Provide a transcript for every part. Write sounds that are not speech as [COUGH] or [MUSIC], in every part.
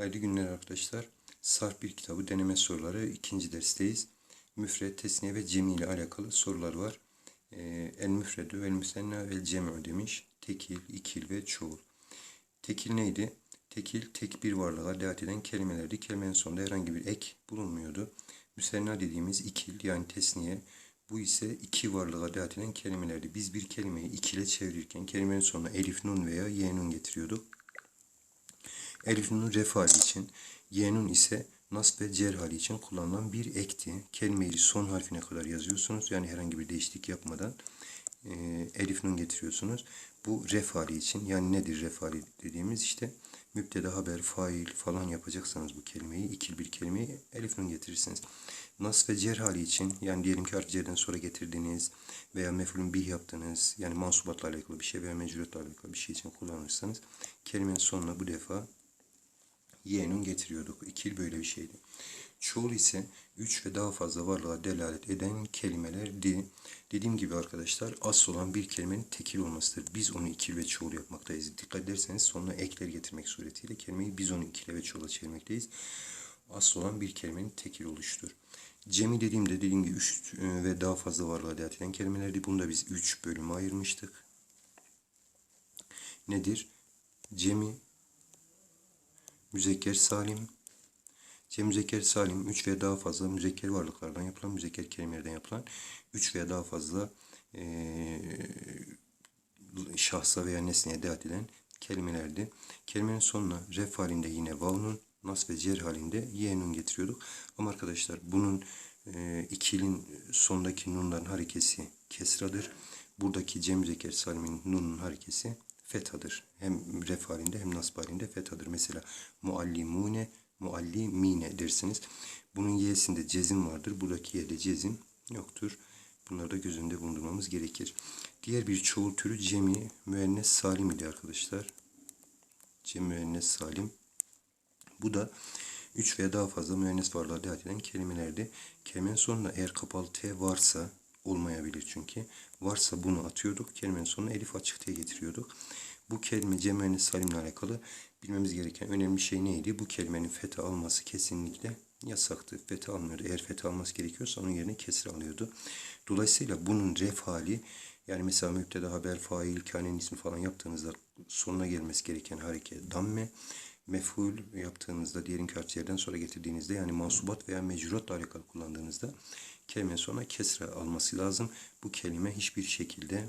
Hayırlı günler arkadaşlar. Sarf bir kitabı deneme soruları ikinci dersteyiz. Müfred, tesniye ve cemi ile alakalı sorular var. Ee, el müfredü, el müsenna el cem'u demiş. Tekil, ikil ve çoğul. Tekil neydi? Tekil tek bir varlığa delalet eden kelimelerdi. Kelimenin sonunda herhangi bir ek bulunmuyordu. Müsenna dediğimiz ikil yani tesniye. Bu ise iki varlığa delalet eden kelimelerdi. Biz bir kelimeyi ikile çevirirken kelimenin sonuna elif, nun veya y nun getiriyorduk. Elif nun ref hali için, Y nun ise nasb ve cer hali için kullanılan bir ekti. Kelimeyi son harfine kadar yazıyorsunuz. Yani herhangi bir değişiklik yapmadan e, elif getiriyorsunuz. Bu ref hali için. Yani nedir ref hali dediğimiz işte müpteda haber, fail falan yapacaksanız bu kelimeyi, ikil bir kelimeyi elif getirirsiniz. Nasb ve cer hali için yani diyelim ki harf cerden sonra getirdiğiniz veya mef'ulün bih yaptığınız yani mansubatla alakalı bir şey veya mecruratla alakalı bir şey için kullanırsanız kelimenin sonuna bu defa y'nun getiriyorduk. İkil böyle bir şeydi. Çoğul ise üç ve daha fazla varlığa delalet eden kelimelerdi. Dediğim gibi arkadaşlar asıl olan bir kelimenin tekil olmasıdır. Biz onu ikil ve çoğul yapmaktayız. Dikkat ederseniz sonuna ekler getirmek suretiyle kelimeyi biz onu ikile ve çoğula çevirmekteyiz. Asıl olan bir kelimenin tekil oluştur. Cemi dediğimde dediğim gibi üç ve daha fazla varlığa delalet eden kelimelerdi. Bunu da biz üç bölüme ayırmıştık. Nedir? Cemi müzekker salim. Cem müzekker salim 3 veya daha fazla müzekker varlıklardan yapılan, müzekker kelimelerden yapılan 3 veya daha fazla e, şahsa veya nesneye delalet eden kelimelerdi. Kelimenin sonuna ref halinde yine vavnun, nas ve cer halinde y'nun getiriyorduk. Ama arkadaşlar bunun e, ikilin sondaki nunların harekesi kesradır. Buradaki cem müzekker salimin nunun harekesi fethadır. Hem ref halinde hem nasb halinde fethadır. Mesela muallimune, muallimine dersiniz. Bunun y'sinde cezim vardır. Buradaki y'de cezim yoktur. Bunları da göz önünde bulundurmamız gerekir. Diğer bir çoğul türü cemi müennes salim idi arkadaşlar. Cemi müennes salim. Bu da 3 veya daha fazla müennes varlığa delalet eden kelimelerdi. Kelimenin sonunda eğer kapalı t varsa olmayabilir çünkü. Varsa bunu atıyorduk. Kelimenin sonuna elif açık t getiriyorduk. Bu kelime cemeni salimle alakalı bilmemiz gereken önemli şey neydi? Bu kelimenin fetha alması kesinlikle yasaktı. Fetha almıyordu. Eğer fetha alması gerekiyorsa onun yerine kesir alıyordu. Dolayısıyla bunun ref hali yani mesela müpteda haber, fail, kanenin ismi falan yaptığınızda sonuna gelmesi gereken hareket damme. Mef'ul yaptığınızda diyelim ki harflerden sonra getirdiğinizde yani mansubat veya mecruratla alakalı kullandığınızda kelimenin sonuna kesre alması lazım. Bu kelime hiçbir şekilde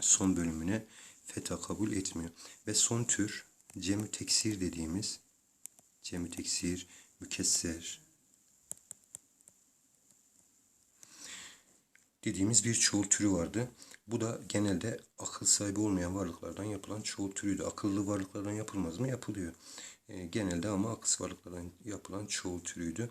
son bölümüne feta kabul etmiyor. Ve son tür cemü teksir dediğimiz cemü teksir, mükesser dediğimiz bir çoğul türü vardı. Bu da genelde akıl sahibi olmayan varlıklardan yapılan çoğul türüydü. Akıllı varlıklardan yapılmaz mı? Yapılıyor. E, genelde ama akılsız varlıklardan yapılan çoğul türüydü.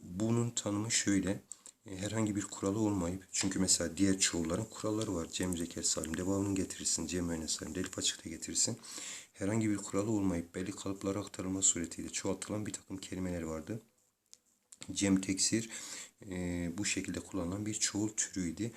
Bunun tanımı şöyle. E, herhangi bir kuralı olmayıp çünkü mesela diğer çoğulların kuralları var. Cem zeker salim devamını getirirsin. Cem müennes salim elif açıkta getirirsin. Herhangi bir kuralı olmayıp belli kalıplara aktarılma suretiyle çoğaltılan bir takım kelimeler vardı. Cem teksir e, bu şekilde kullanılan bir çoğul türüydü.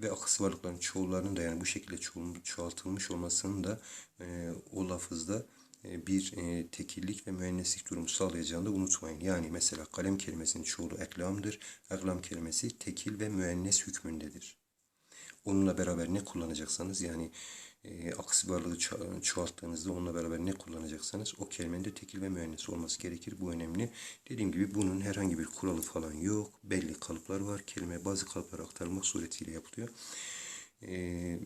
Ve akısı varlıkların çoğullarının da yani bu şekilde çoğul, çoğaltılmış olmasının da e, o lafızda bir e, tekillik ve müenneslik durumu sağlayacağını da unutmayın. Yani mesela kalem kelimesinin çoğulu eklamdır. Eklam kelimesi tekil ve müennes hükmündedir. Onunla beraber ne kullanacaksanız yani e, aksi varlığı ço- çoğalttığınızda onunla beraber ne kullanacaksanız o kelimenin de tekil ve müennes olması gerekir. Bu önemli. Dediğim gibi bunun herhangi bir kuralı falan yok. Belli kalıplar var. Kelime bazı kalıplara aktarılmak suretiyle yapılıyor. E,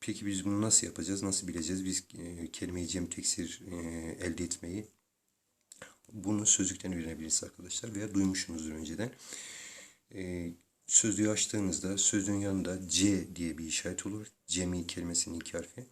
peki biz bunu nasıl yapacağız? Nasıl bileceğiz? Biz e, kelimeyi cem teksir e, elde etmeyi bunu sözlükten öğrenebiliriz arkadaşlar veya duymuşsunuzdur önceden. E, sözlüğü açtığınızda sözlüğün yanında C diye bir işaret olur. Cemi kelimesinin iki harfi.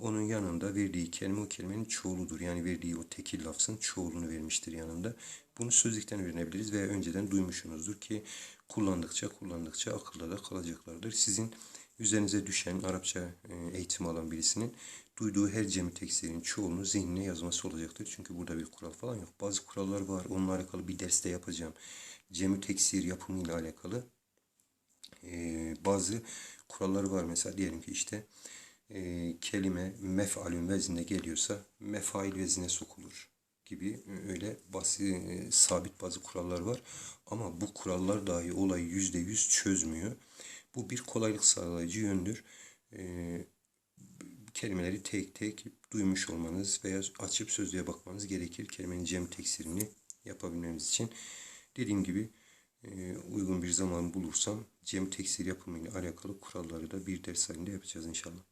Onun yanında verdiği kelime o kelimenin çoğuludur. Yani verdiği o tekil lafzın çoğulunu vermiştir yanında. Bunu sözlükten öğrenebiliriz veya önceden duymuşsunuzdur ki kullandıkça kullandıkça akılda da kalacaklardır. Sizin üzerinize düşen Arapça e, eğitim alan birisinin duyduğu her cemi teksirin çoğulunu zihnine yazması olacaktır. Çünkü burada bir kural falan yok. Bazı kurallar var. Onunla alakalı bir derste yapacağım. Cemi teksir yapımıyla alakalı e, bazı kuralları var. Mesela diyelim ki işte e, kelime mef'alün veznine geliyorsa mefail vezine sokulur gibi öyle basit, sabit bazı kurallar var. Ama bu kurallar dahi olayı yüzde yüz çözmüyor. Bu bir kolaylık sağlayıcı yöndür. Ee, kelimeleri tek tek duymuş olmanız veya açıp sözlüğe bakmanız gerekir. Kelimenin cem teksirini yapabilmemiz için. Dediğim gibi e, uygun bir zaman bulursam cem teksir yapımıyla alakalı kuralları da bir ders halinde yapacağız inşallah.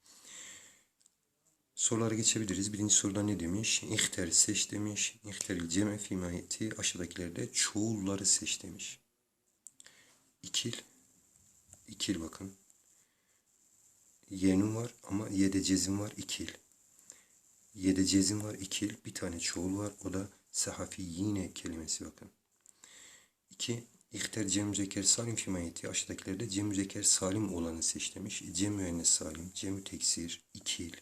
Sorulara geçebiliriz. Birinci soruda ne demiş? İhter seç demiş. İhteril ceme fimayeti aşağıdakilerde çoğulları seç demiş. İkil. İkil bakın. Y'nin var ama Y'de cezim var ikil. Y'de cezim var ikil. Bir tane çoğul var. O da sahafi yine kelimesi bakın. İki. İhter cem müzekker salim fimayeti aşağıdakilerde cem müzekker salim olanı seç demiş. Cem müennes salim, cem teksir, ikil.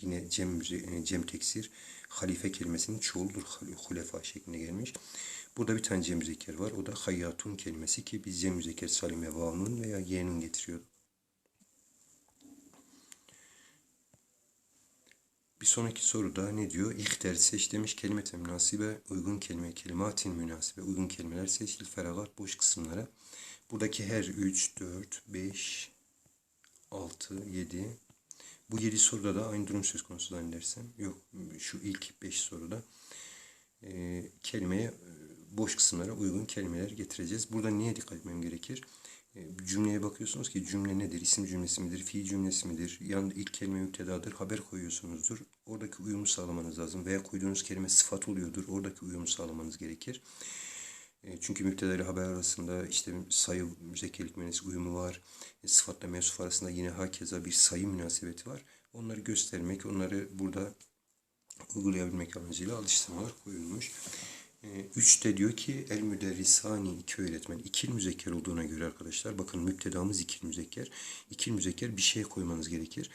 Yine cem, müze- cem teksir halife kelimesinin çoğuldur hulefa şeklinde gelmiş. Burada bir tane cem var. O da hayyatun kelimesi ki biz cem salime vavnun veya y'nun getiriyorduk. Bir sonraki soruda ne diyor? İhter seç demiş kelimete münasibe, uygun kelime, kelimatin münasibe, uygun kelimeler seç, feragat, boş kısımlara. Buradaki her 3, 4, 5, 6, 7, bu 7 soruda da aynı durum söz konusu zannedersem. Yok, şu ilk 5 soruda e, kelimeye, boş kısımlara uygun kelimeler getireceğiz. Burada niye dikkat etmem gerekir? E, cümleye bakıyorsunuz ki cümle nedir? İsim cümlesi midir? Fiil cümlesi midir? Yan ilk kelime müptedadır. Haber koyuyorsunuzdur. Oradaki uyumu sağlamanız lazım. Veya koyduğunuz kelime sıfat oluyordur. Oradaki uyumu sağlamanız gerekir. E, çünkü müpteda ile haber arasında işte sayı müzekkerlik mühendisi uyumu var. E, sıfatla mevsuf arasında yine hakeza bir sayı münasebeti var. Onları göstermek, onları burada uygulayabilmek amacıyla alıştırmalar koyulmuş. E, üçte diyor ki el müderrisani iki öğretmen. İkil müzekker olduğuna göre arkadaşlar bakın müptedamız ikil müzekker. İkil müzekker bir şey koymanız gerekir.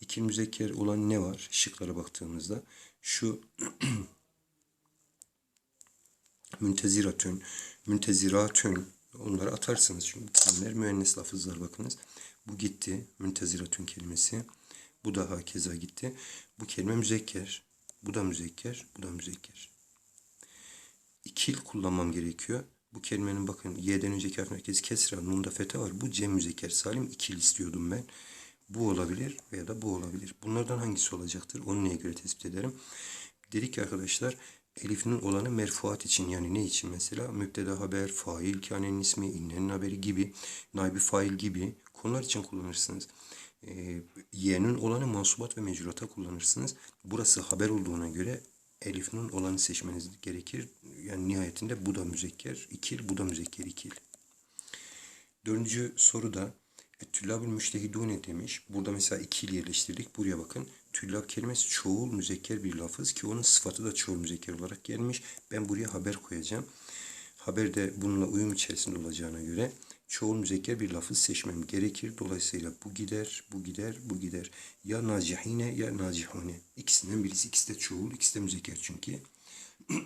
İkil müzekker olan ne var? Şıklara baktığımızda şu [CLEARS THROAT] münteziratün, münteziratün onları atarsınız. Çünkü bunlar müennes lafızlar bakınız. Bu gitti. Münteziratün kelimesi. Bu da hakeza gitti. Bu kelime müzekker. Bu da müzekker. Bu da müzekker. İkil kullanmam gerekiyor. Bu kelimenin bakın y'den önceki harf merkezi kesra, nunda fete var. Bu cem müzekker salim ikil istiyordum ben. Bu olabilir veya da bu olabilir. Bunlardan hangisi olacaktır? Onu neye göre tespit ederim? Dedik ki arkadaşlar elifinin olanı merfuat için yani ne için mesela müpteda haber, fail, kânenin ismi, innenin haberi gibi, naibi fail gibi konular için kullanırsınız. E, y'nin olanı mansubat ve mecrurata kullanırsınız. Burası haber olduğuna göre elif nun olanı seçmeniz gerekir. Yani nihayetinde bu da müzekker ikil, bu da müzekker ikil. Dördüncü soruda Tüllabül müştehidune demiş. Burada mesela ikili yerleştirdik. Buraya bakın. Tüllab kelimesi çoğul müzekker bir lafız ki onun sıfatı da çoğul müzekker olarak gelmiş. Ben buraya haber koyacağım. Haber de bununla uyum içerisinde olacağına göre çoğul müzekker bir lafız seçmem gerekir. Dolayısıyla bu gider, bu gider, bu gider. Ya nacihine ya nacihune. İkisinden birisi. İkisi de çoğul, ikisi de müzekker çünkü. [CLEARS THROAT]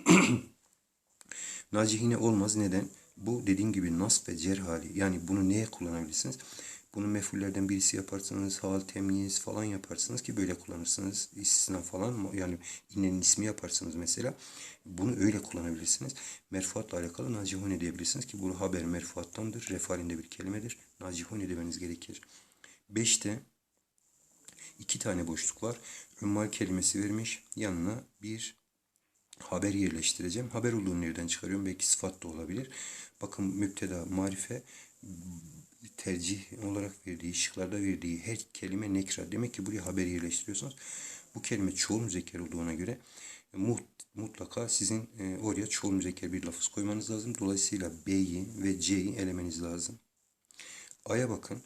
nacihine olmaz. Neden? Bu dediğim gibi nasb ve cer hali. Yani bunu neye kullanabilirsiniz? Bunu mefullerden birisi yaparsınız, hal, temyiz falan yaparsınız ki böyle kullanırsınız. İstisna falan yani innenin ismi yaparsınız mesela. Bunu öyle kullanabilirsiniz. Merfuatla alakalı nacihune diyebilirsiniz ki bu haber merfuattandır. Refalinde bir kelimedir. Nacihune demeniz gerekir. Beşte iki tane boşluk var. Ümmal kelimesi vermiş. Yanına bir haber yerleştireceğim. Haber olduğunu nereden çıkarıyorum? Belki sıfat da olabilir. Bakın müpteda, marife tercih olarak verdiği, şıklarda verdiği her kelime nekra. Demek ki buraya haber yerleştiriyorsunuz. Bu kelime çoğul müzekker olduğuna göre mutlaka sizin e, oraya çoğul müzekker bir lafız koymanız lazım. Dolayısıyla B'yi ve C'yi elemeniz lazım. A'ya bakın.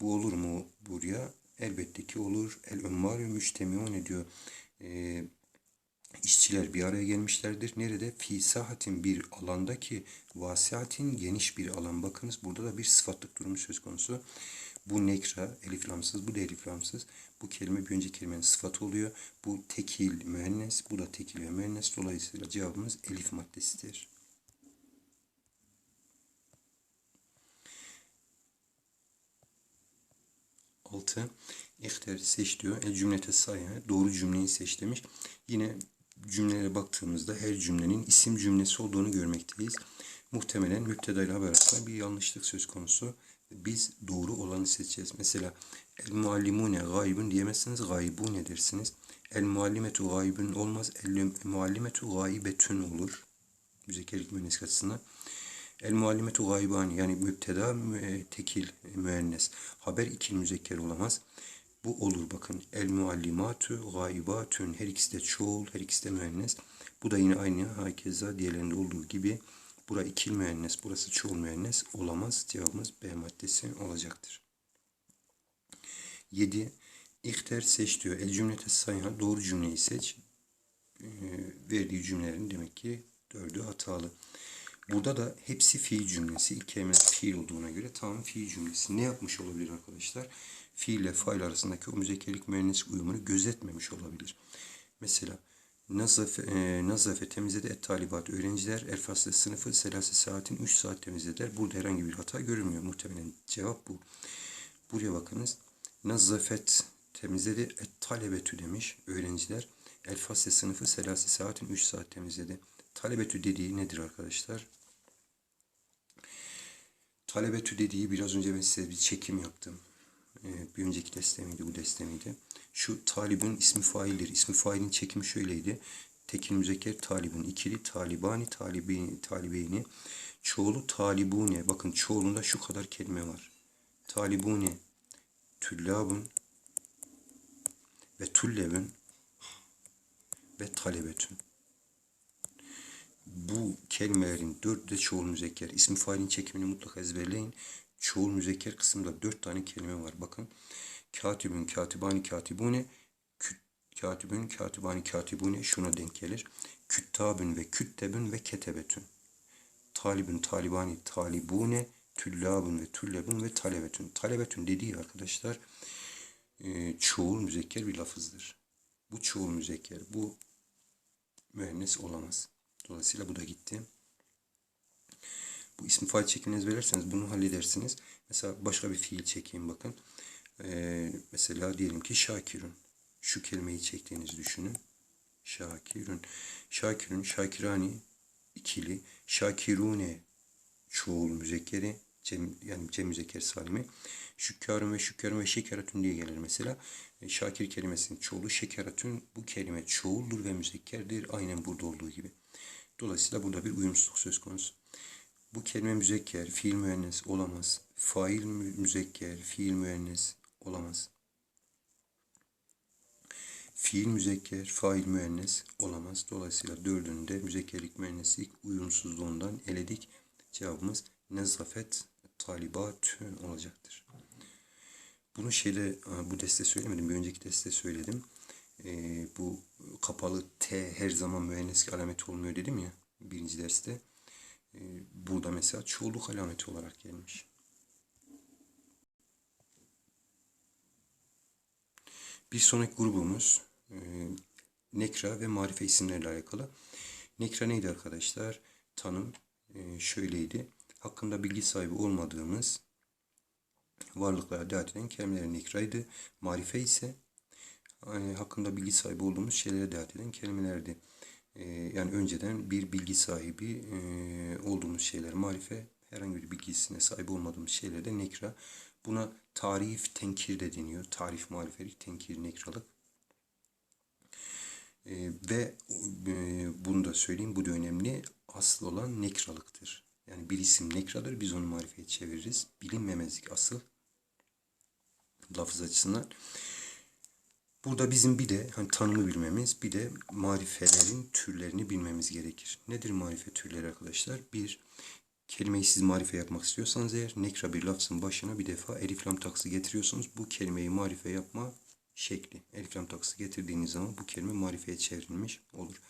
Bu olur mu buraya? Elbette ki olur. El ümmâlü müştemiyon ediyor. E, işçiler bir araya gelmişlerdir. Nerede? Fi sahatin bir alanda ki vasiatin geniş bir alan. Bakınız burada da bir sıfatlık durumu söz konusu. Bu nekra eliflamsız, bu da eliflamsız. Bu kelime bir önceki kelimenin sıfatı oluyor. Bu tekil müennes, bu da tekil ve müennes. Dolayısıyla cevabımız elif maddesidir. Altı. İhter seç diyor. El cümlete sayı. Doğru cümleyi seç demiş. Yine cümlelere baktığımızda her cümlenin isim cümlesi olduğunu görmekteyiz. Muhtemelen müpteda ile arasında bir yanlışlık söz konusu. Biz doğru olanı seçeceğiz. Mesela el muallimune gaybun diyemezsiniz. Gaybune dersiniz. El muallimetu gaybun olmaz. El muallimetu gaybetün olur. Müzekerlik müennes açısından. El muallimetu gaybani yani müpteda mü- tekil müennes. Haber ikil müzekker olamaz. Bu olur bakın. El muallimatu gaybatun. Her ikisi de çoğul, her ikisi de müennes. Bu da yine aynı hakeza diğerlerinde olduğu gibi. Bura ikil müennes, burası çoğul müennes olamaz. Cevabımız B maddesi olacaktır. 7. İhter seç diyor. El cümlete sayha doğru cümleyi seç. Ee, verdiği cümlelerin demek ki dördü hatalı. Burada da hepsi fiil cümlesi. İlk kelime fiil olduğuna göre tamam fiil cümlesi. Ne yapmış olabilir arkadaşlar? Fiil ile fail arasındaki o müzekkerlik müennes uyumunu gözetmemiş olabilir. Mesela Nazafe, e, temizledi et talibat öğrenciler el faslı sınıfı selase saatin 3 saat temizlediler. Burada herhangi bir hata görülmüyor. Muhtemelen cevap bu. Buraya bakınız. Nazafet temizledi et talebetü demiş öğrenciler. El faslı sınıfı selase saatin 3 saat temizledi. Talebetü dediği nedir arkadaşlar? Talebetü dediği biraz önce ben size bir çekim yaptım. Ee, bir önceki deste miydi, bu deste miydi? Şu talibin ismi faildir. İsmi failin çekimi şöyleydi. Tekil müzekker talibin, ikili talibani, talibi, talibeyni. Çoğulu talibune. Bakın çoğulunda şu kadar kelime var. Talibune, tüllabun ve tullebün ve talebetün bu kelimelerin dört de çoğul müzekker. İsmi failin çekimini mutlaka ezberleyin. Çoğul müzekker kısımda dört tane kelime var. Bakın. Katibün, katibani, katibune, küt, katibün, katibani, katibune şuna denk gelir. Küttabün ve küttebün ve ketebetün. Talibün, talibani, talibune, tüllabün ve tüllebün ve talebetün. Talebetün dediği arkadaşlar e, çoğul müzekker bir lafızdır. Bu çoğul müzekker. Bu müennes olamaz. Dolayısıyla bu da gitti. Bu ismi fail çekimini ezberlerseniz bunu halledersiniz. Mesela başka bir fiil çekeyim bakın. Ee, mesela diyelim ki Şakirun. Şu kelimeyi çektiğinizi düşünün. Şakirun. Şakirun, Şakirani ikili. Şakirune çoğul müzekkeri. Cem, yani cem müzekker salimi. Şükkarun ve şükkarun ve şekeratun diye gelir mesela. E, Şakir kelimesinin çoğulu şekeratun. Bu kelime çoğuldur ve müzekkerdir. Aynen burada olduğu gibi. Dolayısıyla burada bir uyumsuzluk söz konusu. Bu kelime müzekker, fiil müennes olamaz. Fail müzekker, fiil müennes olamaz. Fiil müzekker, fail müennes olamaz. Dolayısıyla dördünde müzekkerlik müenneslik uyumsuzluğundan eledik. Cevabımız nezafet talibatün olacaktır. Bunu şeyle bu deste söylemedim. Bir önceki deste söyledim. Ee, bu kapalı T her zaman müennes alameti olmuyor dedim ya birinci derste. Ee, burada mesela çoğuluk alameti olarak gelmiş. Bir sonraki grubumuz e, nekra ve marife isimlerle alakalı. Nekra neydi arkadaşlar? Tanım e, şöyleydi. Hakkında bilgi sahibi olmadığımız varlıklara delalet eden kelimeler nekraydı. Marife ise e, hakkında bilgi sahibi olduğumuz şeylere delalet eden kelimelerdi. E, yani önceden bir bilgi sahibi e, olduğumuz şeyler marife, herhangi bir bilgisine sahip olmadığımız şeyler de nekra. Buna tarif, tenkir de deniyor. Tarif, marifelik, tenkir, nekralık. E, ve e, bunu da söyleyeyim, bu da önemli. Asıl olan nekralıktır. Yani bir isim nekradır, biz onu marifeye çeviririz. Bilinmemezlik asıl lafız açısından. Burada bizim bir de hani tanımı bilmemiz, bir de marifelerin türlerini bilmemiz gerekir. Nedir marife türleri arkadaşlar? Bir, kelimeyi siz marife yapmak istiyorsanız eğer nekra bir lafzın başına bir defa elif lam taksı getiriyorsunuz. Bu kelimeyi marife yapma şekli. Elif lam taksı getirdiğiniz zaman bu kelime marifeye çevrilmiş olur.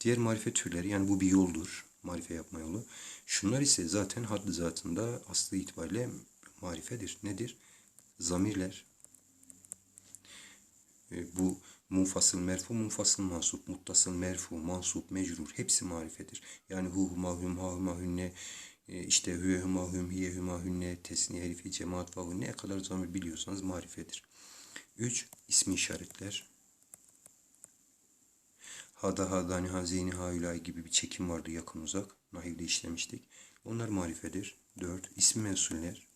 Diğer marife türleri yani bu bir yoldur. Marife yapma yolu. Şunlar ise zaten haddi zatında aslı itibariyle marifedir. Nedir? Zamirler, bu munfasıl merfu, munfasıl mansup, muttasıl merfu, mansup, mecrur hepsi marifedir. Yani hu huma hum ha hünne e, işte hüve huma hum hiye huma hünne tesniye herifi cemaat vavu ne kadar zamir biliyorsanız marifedir. 3. ismi işaretler. Hada hadani hazini haülay gibi bir çekim vardı yakın uzak. Nahivde işlemiştik. Onlar marifedir. 4. İsmi mensuller.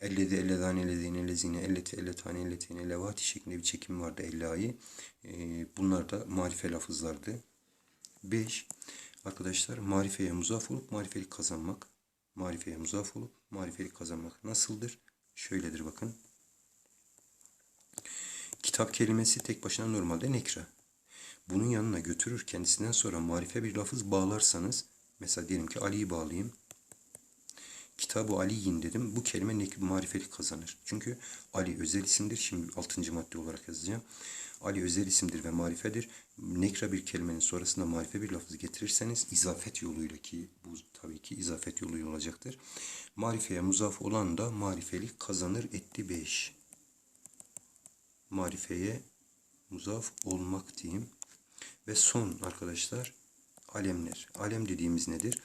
Ellezi, elledani, ellezine, ellezine, elleti, elletani, elletine, levati şeklinde bir çekim vardı ellayı. Ee, bunlar da marife lafızlardı. 5. Arkadaşlar marifeye muzaf olup marifelik kazanmak. Marifeye muzaf olup marifelik kazanmak nasıldır? Şöyledir bakın. Kitap kelimesi tek başına normalde nekra. Bunun yanına götürür kendisinden sonra marife bir lafız bağlarsanız mesela diyelim ki Ali'yi bağlayayım. Kitabı Ali'yin dedim. Bu kelime nek marifeli kazanır. Çünkü Ali özel isimdir. Şimdi 6. madde olarak yazacağım. Ali özel isimdir ve marifedir. Nekra bir kelimenin sonrasında marife bir lafız getirirseniz izafet yoluyla ki bu tabii ki izafet yoluyla olacaktır. Marifeye muzaf olan da marifelik kazanır etti 5. Marifeye muzaf olmak diyeyim. Ve son arkadaşlar alemler. Alem dediğimiz nedir?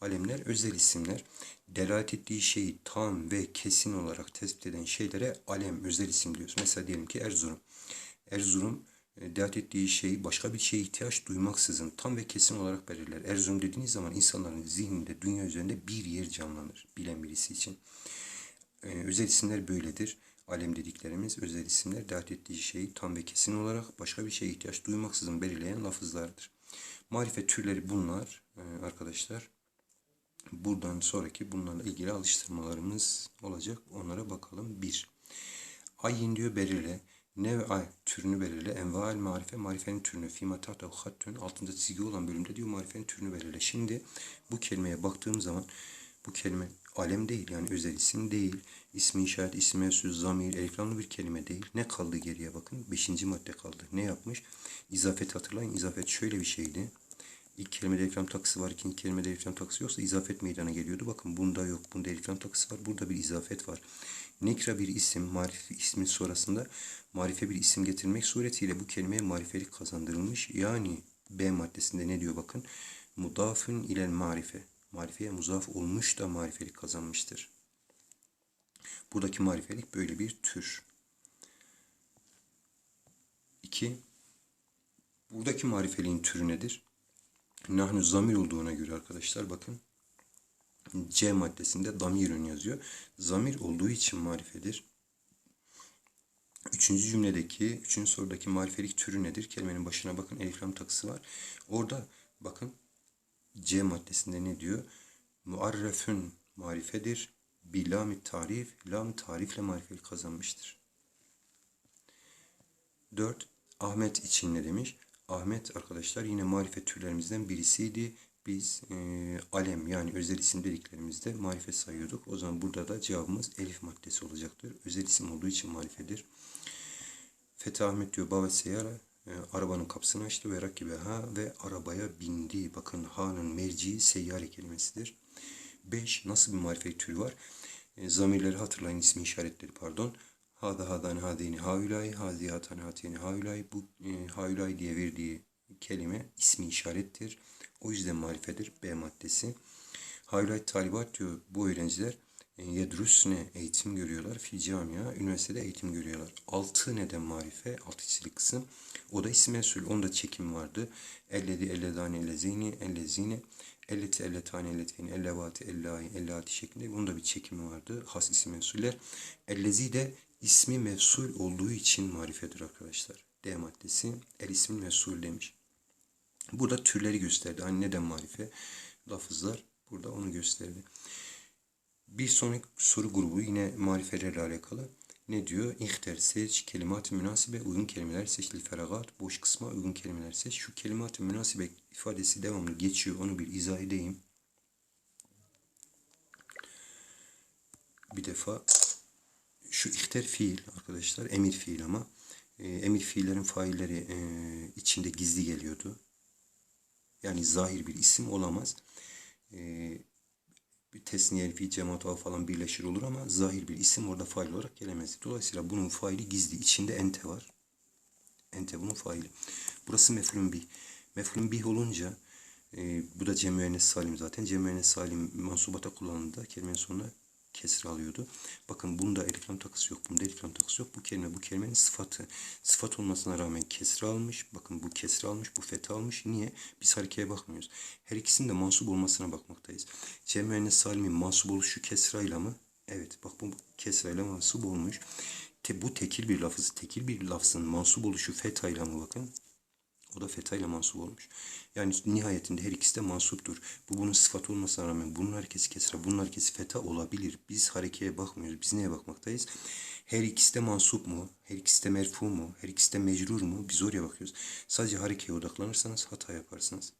Alemler özel isimler. Delalet ettiği şeyi tam ve kesin olarak tespit eden şeylere alem, özel isim diyoruz. Mesela diyelim ki Erzurum. Erzurum e, delalet ettiği şeyi başka bir şeye ihtiyaç duymaksızın tam ve kesin olarak belirler. Erzurum dediğiniz zaman insanların zihninde, dünya üzerinde bir yer canlanır bilen birisi için. Ee, özel isimler böyledir. Alem dediklerimiz özel isimler delalet ettiği şeyi tam ve kesin olarak başka bir şeye ihtiyaç duymaksızın belirleyen lafızlardır. Marifet türleri bunlar ee, arkadaşlar. Buradan sonraki bunlarla ilgili alıştırmalarımız olacak. Onlara bakalım. 1. Ayin diyor belirle. Ne ve ay türünü belirle. Envaal marife marifenin türünü. Fima tahta hattün altında çizgi olan bölümde diyor marifenin türünü belirle. Şimdi bu kelimeye baktığım zaman bu kelime alem değil yani özel isim değil. İsmi işaret, ismi söz, zamir, eliflamlı bir kelime değil. Ne kaldı geriye bakın. Beşinci madde kaldı. Ne yapmış? İzafet hatırlayın. İzafet şöyle bir şeydi. İlk kelimede eliflam takısı var, ikinci kelimede eliflam takısı yoksa izafet meydana geliyordu. Bakın bunda yok, bunda eliflam takısı var, burada bir izafet var. Nekra bir isim, marife ismin sonrasında marife bir isim getirmek suretiyle bu kelimeye marifelik kazandırılmış. Yani B maddesinde ne diyor bakın. Mudafün ilel marife. Marifeye muzaf olmuş da marifelik kazanmıştır. Buradaki marifelik böyle bir tür. 2. Buradaki marifeliğin türü nedir? Nahnu zamir olduğuna göre arkadaşlar bakın C maddesinde damirün yazıyor. Zamir olduğu için marifedir. Üçüncü cümledeki, üçüncü sorudaki marifelik türü nedir? Kelimenin başına bakın eliflam takısı var. Orada bakın C maddesinde ne diyor? Muarrefün marifedir. Bilami tarif, lam tarifle marifeli kazanmıştır. 4. Ahmet için ne demiş? Ahmet arkadaşlar yine marifet türlerimizden birisiydi. Biz e, alem yani özel isim dediklerimizde marifet sayıyorduk. O zaman burada da cevabımız elif maddesi olacaktır. Özel isim olduğu için marifedir. Fethi Ahmet diyor baba seyara e, arabanın kapısını açtı ve rakibe ha ve arabaya bindi. Bakın ha'nın merci seyyare kelimesidir. 5. Nasıl bir marifet türü var? E, zamirleri hatırlayın ismi işaretleri pardon. Hada hadan hadini haülay, hazi hatan hatini haülay. Bu e, diye verdiği kelime ismi işarettir. O yüzden marifedir. B maddesi. Haülay talibat diyor bu öğrenciler e, yedrusne eğitim görüyorlar. Fi camia üniversitede eğitim görüyorlar. Altı neden marife? Altı çizili kısım. O da isim mesul. Onda çekim vardı. Elledi, elledani, ellezini, ellezine, elleti, elletani, elletini, ellevati, ellahi, ellati şeklinde. Bunda bir çekimi vardı. Has isim mensuller. Ellezi de ismi mevsul olduğu için marifedir arkadaşlar. D maddesi el ismi mevsul demiş. Burada türleri gösterdi. Hani neden marife? Lafızlar burada onu gösterdi. Bir sonraki soru grubu yine marifelerle alakalı. Ne diyor? İhter seç, kelimat-ı münasibe, uygun kelimeler seç, feragat, boş kısma uygun kelimeler seç. Şu kelimat-ı münasibe ifadesi devamlı geçiyor. Onu bir izah edeyim. Bir defa şu ihter fiil arkadaşlar emir fiil ama e, emir fiillerin failleri e, içinde gizli geliyordu. Yani zahir bir isim olamaz. E, bir tesniye, fi, cemaat falan birleşir olur ama zahir bir isim orada fail olarak gelemez. Dolayısıyla bunun faili gizli. içinde ente var. Ente bunun faili. Burası mef'ulün bih. Mef'ulün bih olunca e, bu da cem müennes salim zaten. Cem müennes salim mansubata kullanıldığında kelimenin sonuna kesra alıyordu. Bakın bunda elif takısı yok. Bunda elif takısı yok. Bu kelime bu kelimenin sıfatı. Sıfat olmasına rağmen kesra almış. Bakın bu kesra almış. Bu fetha almış. Niye? Biz harekeye bakmıyoruz. Her ikisinin de mansup olmasına bakmaktayız. Cem salimin mansup oluşu kesrayla mı? Evet. Bak bu kesrayla mansup olmuş. Te, bu tekil bir lafız. Tekil bir lafzın mansup oluşu fethayla mı bakın? O da feta ile mansup olmuş. Yani nihayetinde her ikisi de mansuptur. Bu bunun sıfatı olmasına rağmen bunun herkesi kesra, bunun herkesi feta olabilir. Biz harekeye bakmıyoruz. Biz neye bakmaktayız? Her ikisi de mansup mu? Her ikisi de merfu mu? Her ikisi de mecrur mu? Biz oraya bakıyoruz. Sadece harekeye odaklanırsanız hata yaparsınız.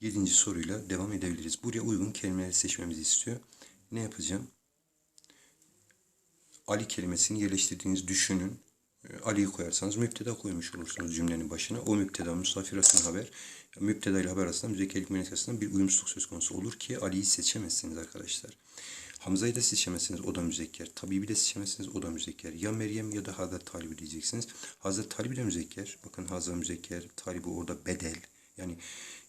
Yedinci soruyla devam edebiliriz. Buraya uygun kelimeleri seçmemizi istiyor. Ne yapacağım? Ali kelimesini yerleştirdiğiniz düşünün. Ali'yi koyarsanız müpteda koymuş olursunuz cümlenin başına. O müpteda arasında haber. Müpteda ile haber arasında müzekkerlik müennes arasında bir uyumsuzluk söz konusu olur ki Ali'yi seçemezsiniz arkadaşlar. Hamza'yı da seçemezsiniz o da müzekker. Tabibi de seçemezsiniz o da müzekker. Ya Meryem ya da Hazret Talibi diyeceksiniz. Hazret Talibi de müzekker. Bakın Hazret müzekker. Talibi orada bedel. Yani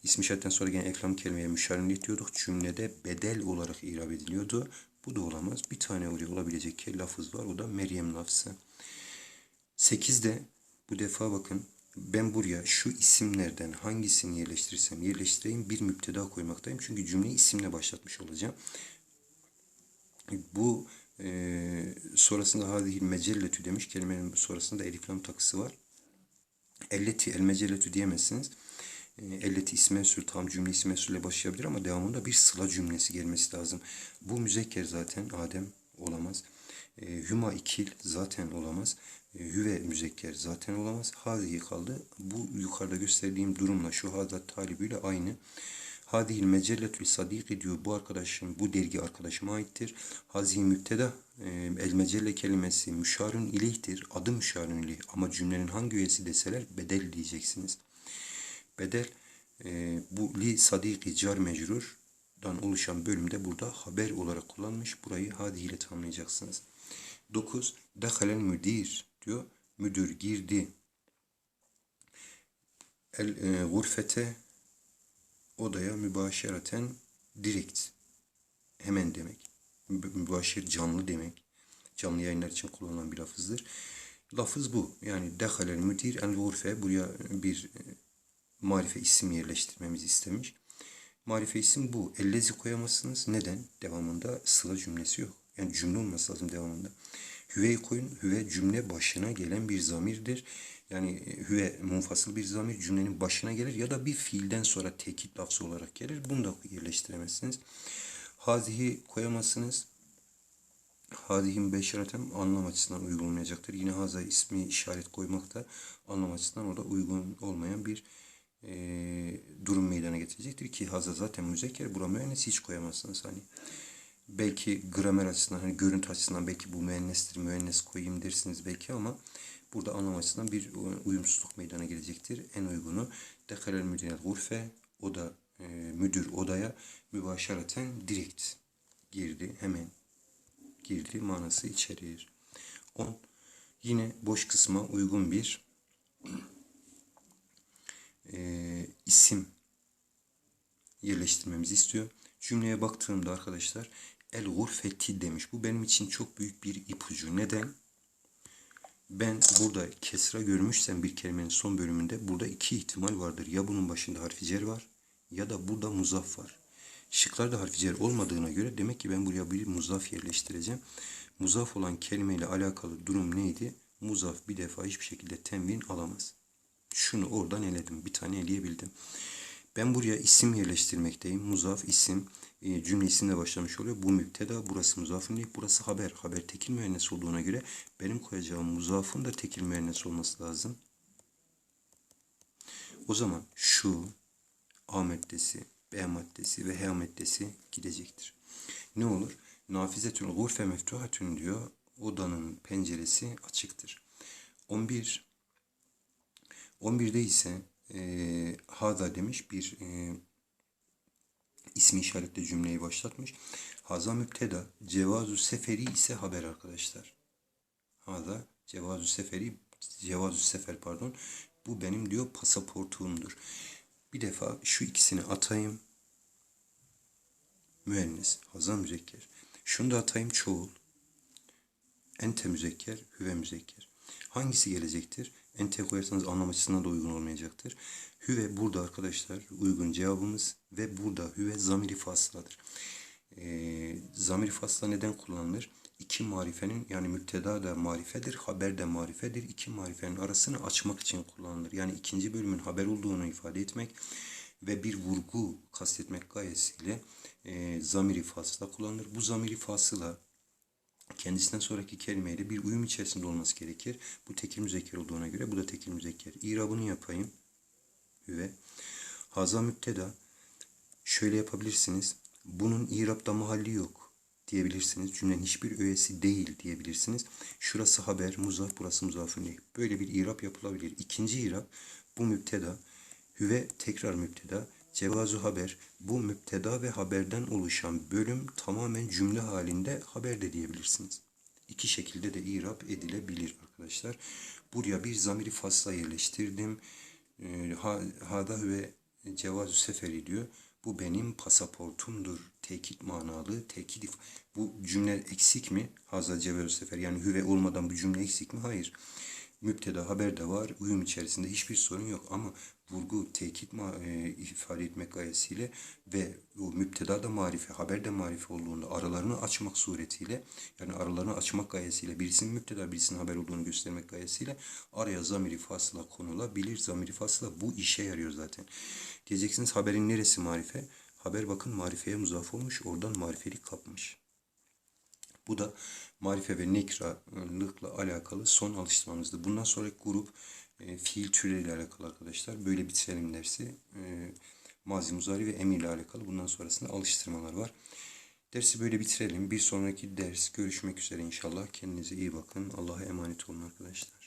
ismi şarttan sonra gelen ekram kelimeye müşarinlik diyorduk. Cümlede bedel olarak irab ediliyordu. Bu da olamaz. Bir tane oraya olabilecek lafız var. O da Meryem lafzı. 8'de bu defa bakın ben buraya şu isimlerden hangisini yerleştirirsem yerleştireyim bir müpteda koymaktayım. Çünkü cümleyi isimle başlatmış olacağım. Bu e, sonrasında hadihil mecelletü demiş. Kelimenin sonrasında elif lam takısı var. Elleti el mecelletü diyemezsiniz. E, elleti isme sür tam cümle isme sürle başlayabilir ama devamında bir sıla cümlesi gelmesi lazım. Bu müzekker zaten Adem olamaz. E, hüma ikil zaten olamaz. E, hüve müzekker zaten olamaz. Hazihi kaldı. Bu yukarıda gösterdiğim durumla şu hazat talibiyle aynı. Hadihil mecelletül sadiki diyor. Bu arkadaşım, bu dergi arkadaşıma aittir. Hazihi müpteda e, el mecelle kelimesi müşarun ileyhtir. Adı müşarun ileyh. Ama cümlenin hangi üyesi deseler bedel diyeceksiniz. Bedel e, bu li sadiki car mecrurdan oluşan bölümde burada haber olarak kullanmış. Burayı hadihi ile tamamlayacaksınız. 9. Dehalen müdir diyor. Müdür girdi. El e, gurfete odaya mübaşereten direkt hemen demek. Mübaşir canlı demek. Canlı yayınlar için kullanılan bir lafızdır. Lafız bu. Yani dehalel müdir el gurfe buraya bir e, marife isim yerleştirmemizi istemiş. Marife isim bu. Ellezi koyamazsınız. Neden? Devamında sıla cümlesi yok. Yani cümle olması lazım devamında. Hüveyi koyun. Hüve cümle başına gelen bir zamirdir. Yani e, hüve munfasıl bir zamir cümlenin başına gelir ya da bir fiilden sonra tekit lafzı olarak gelir. Bunu da yerleştiremezsiniz. Hazihi koyamazsınız. Hadihin beşeretem anlam açısından uygun olmayacaktır. Yine haza ismi işaret koymak da anlam açısından o da uygun olmayan bir e, durum meydana getirecektir ki haza zaten müzekker. Bura müennes hiç koyamazsınız hani belki gramer açısından, hani görüntü açısından belki bu müennestir, müennes koyayım dersiniz belki ama burada anlam açısından bir uyumsuzluk meydana gelecektir. En uygunu dekalel müdinel gurfe, o da e, müdür odaya mübaşareten direkt girdi, hemen girdi manası içerir. 10. Yine boş kısma uygun bir e, isim yerleştirmemizi istiyor. Cümleye baktığımda arkadaşlar el gurfeti demiş. Bu benim için çok büyük bir ipucu. Neden? Ben burada kesra görmüşsem bir kelimenin son bölümünde burada iki ihtimal vardır. Ya bunun başında harfi cer var ya da burada muzaf var. Şıklarda harfi cer olmadığına göre demek ki ben buraya bir muzaf yerleştireceğim. Muzaf olan kelimeyle alakalı durum neydi? Muzaf bir defa hiçbir şekilde tenvin alamaz. Şunu oradan eledim. Bir tane eleyebildim. Ben buraya isim yerleştirmekteyim. Muzaf isim e, cümle isimle başlamış oluyor. Bu müpteda, burası muzafın değil, burası haber. Haber tekil müennes olduğuna göre benim koyacağım muzafın da tekil müennes olması lazım. O zaman şu A maddesi, B maddesi ve H maddesi gidecektir. Ne olur? Nafizetül gurfe meftuhatün diyor. Odanın penceresi açıktır. 11 11'de ise e, hada demiş bir e, ismi işaretle cümleyi başlatmış. Haza müpteda, cevazu seferi ise haber arkadaşlar. Haza cevazu seferi, cevazu sefer pardon. Bu benim diyor pasaportumdur. Bir defa şu ikisini atayım. müennes, haza müzekker. Şunu da atayım çoğul. Ente müzekker, hüve müzekker. Hangisi gelecektir? Ente koyarsanız anlam açısından da uygun olmayacaktır. Hüve burada arkadaşlar uygun cevabımız ve burada hüve zamiri fasıladır. Ee, zamiri fasla neden kullanılır? İki marifenin yani müpteda da marifedir, haber de marifedir. İki marifenin arasını açmak için kullanılır. Yani ikinci bölümün haber olduğunu ifade etmek ve bir vurgu kastetmek gayesiyle e, zamiri fasla kullanılır. Bu zamiri fasıla kendisinden sonraki kelimeyle bir uyum içerisinde olması gerekir. Bu tekil müzekker olduğuna göre bu da tekil müzekker. İrabını yapayım. Ve haza müpteda şöyle yapabilirsiniz. Bunun İrab'da mahalli yok diyebilirsiniz. Cümlenin hiçbir öğesi değil diyebilirsiniz. Şurası haber, muzaf, burası muzafın ileyh. Böyle bir İrab yapılabilir. İkinci İrab bu müpteda. Hüve tekrar müpteda. Cevazu haber. Bu müpteda ve haberden oluşan bölüm tamamen cümle halinde haber de diyebilirsiniz. İki şekilde de irap edilebilir arkadaşlar. Buraya bir zamiri fasla yerleştirdim. Ee, ha- Hada ve cevazu seferi diyor. Bu benim pasaportumdur. Tekit manalı, tekit Bu cümle eksik mi? Haza cevazu sefer yani hüve olmadan bu cümle eksik mi? Hayır. Müpteda haber de var. Uyum içerisinde hiçbir sorun yok ama vurgu, tekit e, ifade etmek gayesiyle ve o müpteda da marife, haber de marife olduğunda aralarını açmak suretiyle yani aralarını açmak gayesiyle birisinin müpteda birisinin haber olduğunu göstermek gayesiyle araya zamiri fasıla konulabilir. Zamiri fasıla bu işe yarıyor zaten. Diyeceksiniz haberin neresi marife? Haber bakın marifeye muzaf olmuş. Oradan marifelik kapmış. Bu da marife ve nekralıkla alakalı son alıştırmamızdı. Bundan sonraki grup e, fiil türleriyle alakalı arkadaşlar. Böyle bitirelim dersi. E, mazi muzari ve emir ile alakalı. Bundan sonrasında alıştırmalar var. Dersi böyle bitirelim. Bir sonraki ders görüşmek üzere inşallah. Kendinize iyi bakın. Allah'a emanet olun arkadaşlar.